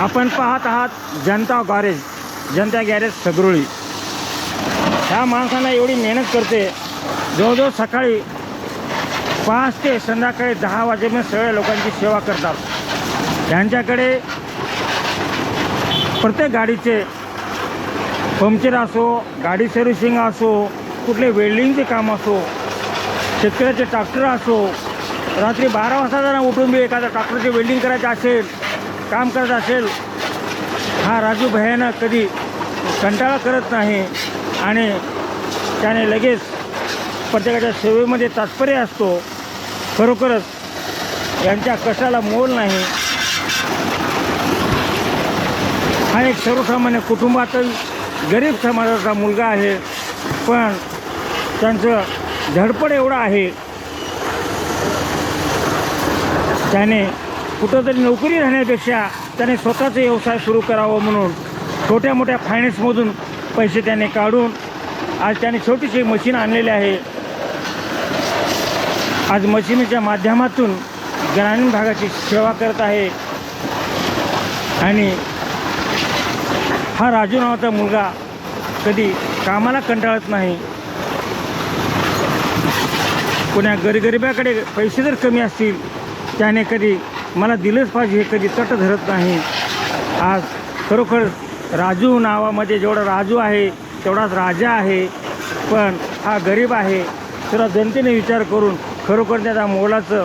आपण पाहत आहात जनता गॅरेज जनता गॅरेज सगरुळी ह्या माणसांना एवढी मेहनत करते. जवळजवळ सकाळी पाच ते संध्याकाळी दहा वाजेपर्यंत सगळ्या लोकांची सेवा करतात. त्यांच्याकडे प्रत्येक गाडीचे पंक्चर असो गाडी सर्व्हिसिंग असो कुठले वेल्डिंगचे काम असो शेतकऱ्याचे ट्रॅक्टर असो रात्री बारा वाजता जरा उठून बी एखादा ट्रॅक्टरचे वेल्डिंग करायचे असेल काम करत असेल हा राजू भयानं कधी कंटाळा करत नाही आणि त्याने लगेच प्रत्येकाच्या सेवेमध्ये तात्पर्य असतो. खरोखरच यांच्या कशाला मोल नाही. हा एक सर्वसामान्य कुटुंबातील गरीब समाजाचा मुलगा आहे पण त्यांचं धडपड एवढं आहे. त्याने कुठंतरी नोकरी राहण्यापेक्षा त्याने स्वतःचा व्यवसाय सुरू करावं म्हणून छोट्या मोठ्या फायनान्समधून पैसे त्याने काढून आज त्याने छोटीशी मशीन आणलेली आहे. आज मशिनीच्या माध्यमातून ग्रामीण भागाची सेवा करत आहे. आणि हा राजू नावाचा मुलगा कधी कामाला कंटाळत नाही. कोण्या गरीगरिबाकडे पैसे जर कमी असतील त्याने कधी मला दिलंच पाहिजे हे कधी तट धरत नाही. आज खरोखर राजू नावामध्ये जेवढा राजू आहे तेवढाच राजा आहे पण हा गरीब आहे. तर जनतेने विचार करून खरोखर त्याचा मोलाचं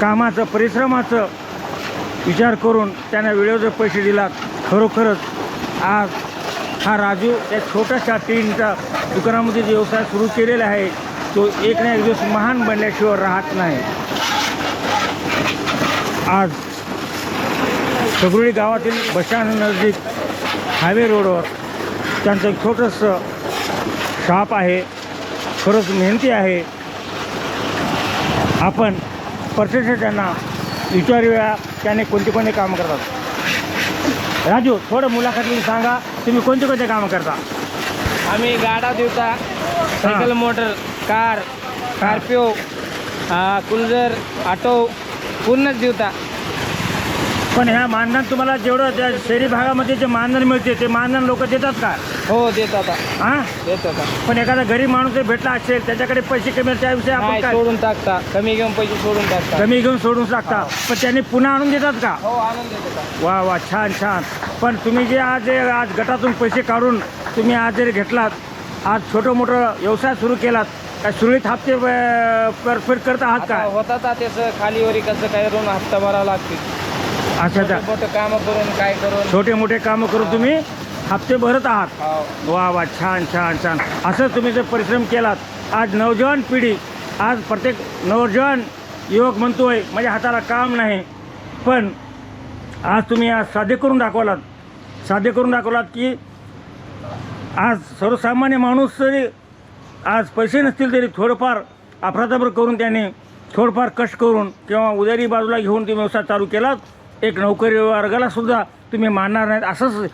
कामाचं परिश्रमाचं विचार करून त्यांना वेळेवर पैसे दिलात खरोखरच आज हा राजू या छोट्याशा टीनच्या दुकानामध्ये जो व्यवसाय सुरू केलेला आहे तो एक ना एक दिवस महान बनल्याशिवाय राहत नाही. आज सगळी गावातील बसस्टँड नजदीक हायवे रोडवर त्यांचं एक छोटंसं शॉप आहे. खरंच मेहनती आहे. आपण प्रत्यक्ष त्यांना विचारूया त्याने कोणते कोणते कामं करतात? राजू थोडं मुलाखतीने सांगा तुम्ही कोणते कोणते कामं करता? आम्ही गाडा देवता सायकल मोटर कार स्कॉर्पिओ कुलजर ऑटो पूर्णच देवता पण ह्या मानधन तुम्हाला जेवढं त्या शहरी भागामध्ये जे मानधन मिळते ते मानधन लोक देतात का? हो देत आता हां? देत आता पण एखादा गरीब माणूस जर भेटला असेल त्याच्याकडे पैसे कमी आहेत, त्याविषयी आपण नाही काय? सोडून टाकता. कमी घेऊन पैसे सोडून टाकता. कमी घेऊन सोडून टाकता. पण त्यांनी पुन्हा आणून देतात का? हो आणून देत आता वा वा छान छान. पण तुम्ही जे आज जे आज गटातून पैसे काढून तुम्ही आज जरी घेतलात आज छोटं मोठं व्यवसाय सुरू केलात काय सुरळीत हप्ते अं, परतफेड करत आहात आता का होता आता त्याचं खालीवरी कसं काय करून हप्ता भरावा लागते. अच्छा अच्छा. मोठं कामं करून काय करून? छोटे मोठे कामं करून तुम्ही हप्ते भरत आहात? हो. वा वा छान छान छान. असं तुम्ही जर परिश्रम केलात आज नवजवान पिढी आज प्रत्येक नवजवान युवक म्हणतोय माझ्या हाताला काम नाही. पण आज तुम्ही आज साध्य करून दाखवलात साध्य करून दाखवलात की आज सर्वसामान्य माणूस जरी आज पैसे नसतील तरी थोडंफार अफरातफर करून त्याने थोडंफार कष्ट करून किंवा उदारी बाजूला घेऊन तुम्ही व्यवसाय चालू केलात. एक नोकरी वर्गाला सुद्धा तुम्ही मानणार नाहीत. असंच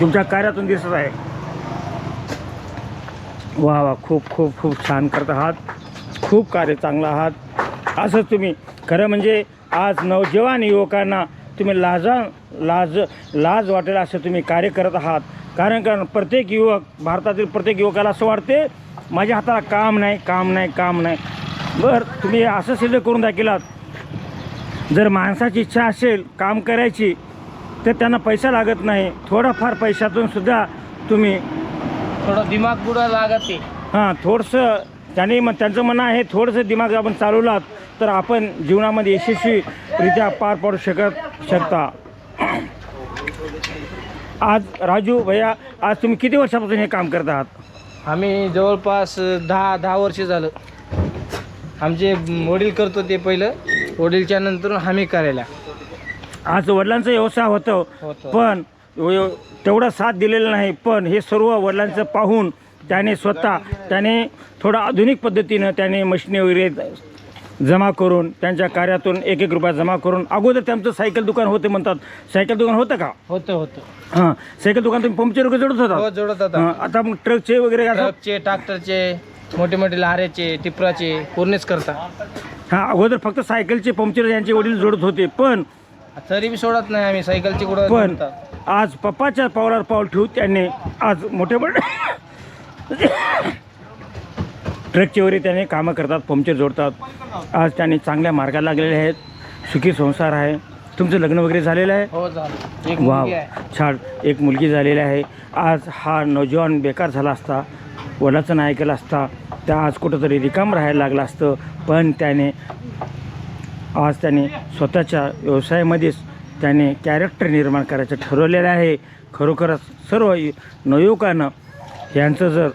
तुमच्या कार्यातून दिसत आहे. वा वा खूप खूप खूप छान करत आहात. खूप कार्य चांगलं आहात. असंच तुम्ही खरं म्हणजे आज नवजवान युवकांना तुम्ही लाजा लाज लाज वाटेल असं तुम्ही कार्य करत आहात. कारण कारण प्रत्येक युवक भारतातील प्रत्येक युवकाला असं वाटते माझ्या हाताला काम नाही काम नाही काम नाही. बरं तुम्ही असं सिद्ध करून दाखिलात. जर माणसाची इच्छा असेल काम करायची तर त्यांना पैसा लागत नाही. थोडाफार पैशातून सुद्धा तुम्ही थोडं दिमाग बुडा लागत हां थोडंसं त्याने मग त्यांचं म्हणणं आहे थोडंसं दिमाग आपण चालवलात तर आपण जीवनामध्ये यशस्वीरित्या पार पाडू शकत शकता. आज राजू भैया आज तुम्ही किती वर्षापासून हे काम करत आहात? आम्ही जवळपास दहा दहा वर्ष झालं. आमचे वडील करतो ते पहिलं वडीलच्या नंतर आम्ही करायला. आज वडिलांचा व्यवसाय होतं होतं. पण व- तेवढा साथ दिलेला नाही पण हे सर्व वडिलांचं पाहून त्याने स्वतः त्याने थोडं आधुनिक पद्धतीनं त्याने मशिनी वगैरे जमा करून त्यांच्या कार्यातून एक एक रुपया जमा करून अगोदर त्यांचं सायकल दुकान होते म्हणतात. सायकल दुकान होतं का? होतं होतं. हां सायकल दुकान तुम्ही पंपचे वगैरे जोडत हो होता जोडत आता हां, आता मग ट्रकचे वगैरे असं? ट्रकचे ट्रॅक्टरचे मोठे मोठे लहाऱ्याचे टिपराचे पूर्णच करता हा अगोदर फक्त सायकलचे पंक्चर यांचे वडील जोडत होते पण तरी बी सोडत नाही आम्ही सायकलची कुठं पण जोडता. आज पप्पाच्या पावलावर पाऊल ठेवून त्यांनी आज मोठे मोठे ट्रकचे वगैरे त्याने कामं करतात पंक्चर जोडतात. आज त्यांनी चांगल्या मार्गाला लागलेले आहेत. सुखी संसार आहे. तुमचं लग्न वगैरे झालेलं आहे? हो आहे. छान. एक मुलगी झालेली आहे. आज हा नौजवान बेकार झाला असता. वडिलाचं नाही ऐकलं असता. त्या आज कुठंतरी रिकाम राहायला लागला असतं. पण त्याने आज त्याने स्वतःच्या व्यवसायामध्येच त्याने कॅरेक्टर निर्माण करायचं ठरवलेलं आहे. खरोखरच सर्व नवयुवकानं यांचं जर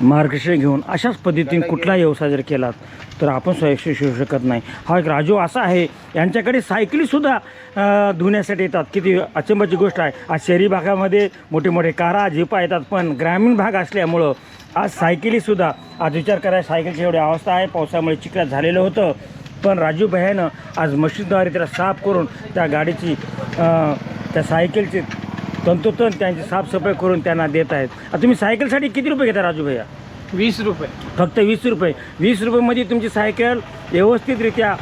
मार्गदर्शन घेऊन अशाच पद्धतीने कुठला व्यवसाय जर केलात तर आपण स्वयंशी होऊ शकत नाही. हा एक राजू असा आहे यांच्याकडे सायकलीसुद्धा धुण्यासाठी येतात. किती अचंबाची गोष्ट आहे. आज शहरी भागामध्ये मोठे मोठे कारा झिपा येतात पण ग्रामीण भाग असल्यामुळं आज सायकलीसुद्धा आज विचार करा सायकलची एवढी अवस्था आहे. पावसामुळे चिखलात झालेलं होतं. पण राजू भयानं आज मशीनद्वारे त्याला साफ करून त्या गाडीची त्या सायकलची तंतोतंत त्यांची साफसफाई करून त्यांना देत आहेत. आता तुम्ही सायकलसाठी किती रुपये घेता राजू भैया? वीस रुपये. फक्त वीस रुपये. वीस रुपयेमध्ये तुमची सायकल व्यवस्थितरित्या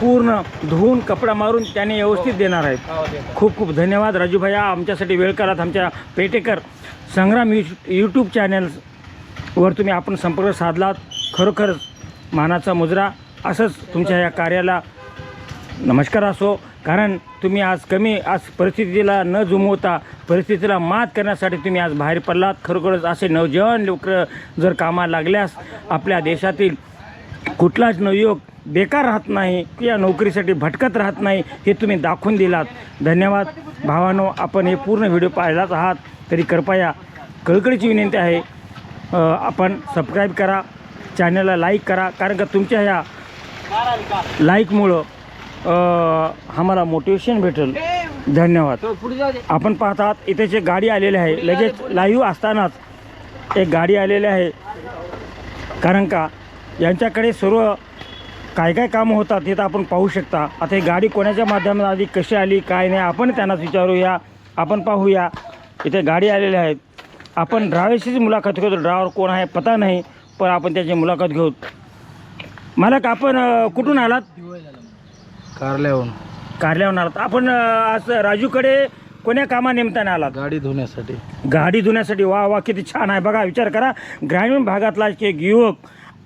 पूर्ण धुवून कपडा मारून त्याने व्यवस्थित देणार आहेत. हो. खूप खूप धन्यवाद राजू भैया. आमच्यासाठी वेळ करात आमच्या पेटेकर संग्राम यू यूट्यूब चॅनलवर तुम्ही आपण संपर्क साधलात. खरोखर मानाचा मुजरा. असंच तुमच्या या कार्याला नमस्कार असो. कारण तुम्ही आज कमी आज परिस्थितीला न जुमवता परिस्थितीला मात करण्यासाठी तुम्ही आज बाहेर पडलात. खरोखरच असे नवजवान लोक जर कामाला लागल्यास आपल्या देशातील कुठलाच नवयुवक बेकार राहत नाही किंवा नोकरीसाठी भटकत राहत नाही हे तुम्ही दाखवून दिलात. धन्यवाद. भावानो आपण हे पूर्ण व्हिडिओ पाहिलाच आहात तरी कृपया कळकळीची विनंती आहे आपण सबस्क्राईब करा चॅनलला लाईक करा कारण का तुमच्या ह्या लाईकमुळं आम्हाला मोटिवेशन भेटेल. धन्यवाद. आपण पाहतात इथे जे गाडी आलेली आहे लगेच लाईव्ह असतानाच एक गाडी आलेली आहे. कारण का यांच्याकडे सर्व काय काय कामं होतात हे तर आपण पाहू शकता. आता ही गाडी कोणाच्या माध्यमात आली कशी आली काय नाही आपण त्यांनाच विचारूया. आपण पाहूया. इथे गाडी आलेली आहेत. आपण ड्रायव्हरशीच मुलाखत घेऊ ड्रायव्हर कोण आहे पता नाही पण आपण त्याची मुलाखत घेऊ. मालक आपण कुठून आलात? कारल्याहून. कार्यालयावर आलात आपण अ, आज राजूकडे कोण्या कामानिमित्ताने आलात? गाडी धुण्यासाठी. गाडी धुण्यासाठी. वा वा किती छान आहे. बघा विचार करा. ग्रामीण भागातला एक युवक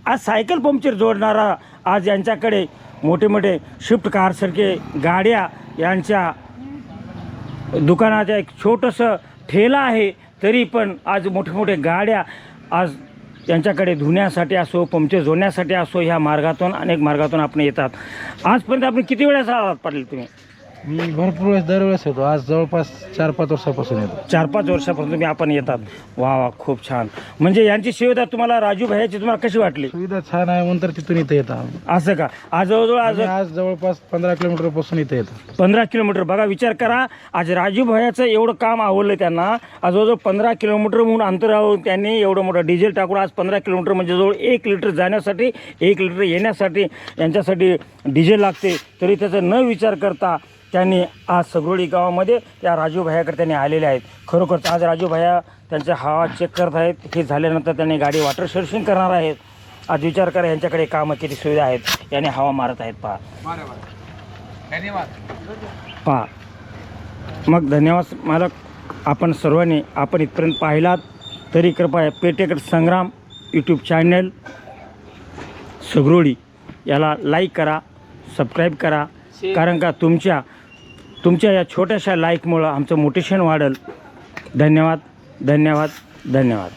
आज सायकल पंक्चर जोडणारा आज यांच्याकडे मोठे मोठे स्विफ्ट कारसारखे गाड्या यांच्या दुकानाचं एक छोटंसं ठेला आहे. तरी पण आज मोठे मोठे गाड्या आज यांच्याकडे धुण्यासाठी असो पंक्चर जोडण्यासाठी असो ह्या मार्गातून अनेक मार्गातून आपण येतात. आजपर्यंत आपण किती वेळेस आलात पाटील तुम्ही? मी भरपूर वेळेस दरवेळेस येतो. आज जवळपास चार पाच वर्षापासून येतो. चार पाच वर्षापासून तुम्ही आपण येतात. वा वा खूप छान. म्हणजे यांची सुविधा तुम्हाला राजू भैयाची तुम्हाला कशी वाटली? सुविधा छान आहे म्हणून तर तिथून इथं येतो आम्ही. असं का? आज जवळजवळ आज आज जवळपास पंधरा किलोमीटरपासून इथं येतो. पंधरा किलोमीटर. बघा विचार करा. आज राजू भैयाचं एवढं काम आवडलं त्यांना. आज जवळजवळ पंधरा किलोमीटर म्हणून अंतरावरून त्यांनी एवढं मोठं डिझेल टाकून आज पंधरा किलोमीटर म्हणजे जवळ एक लिटर जाण्यासाठी एक लिटर येण्यासाठी यांच्यासाठी डिझेल लागते. तरी त्याचा न विचार करता त्यांनी आज सगरोळी गावामध्ये त्या राजू भैयाकडे त्यांनी आलेले आहेत. खरोखर आज राजू भैया त्यांच्या हवा चेक करत आहेत. हे झाल्यानंतर त्यांनी गाडी वॉटर सर्व्हिसिंग करणार आहेत. आज विचार करा यांच्याकडे कामं किती सुविधा आहेत. याने हवा मारत आहेत पहा. पहा. मग धन्यवाद. मालक आपण सर्वांनी आपण इथपर्यंत पाहिलात. तरी कृपया पेटेकर संग्राम यूट्यूब चॅनल सगरोळी याला लाईक करा सबस्क्राईब करा. कारण का तुमच्या तुमच्या या छोट्याशा लाईकमुळं आमचं मोटिशन वाढेल. धन्यवाद धन्यवाद धन्यवाद.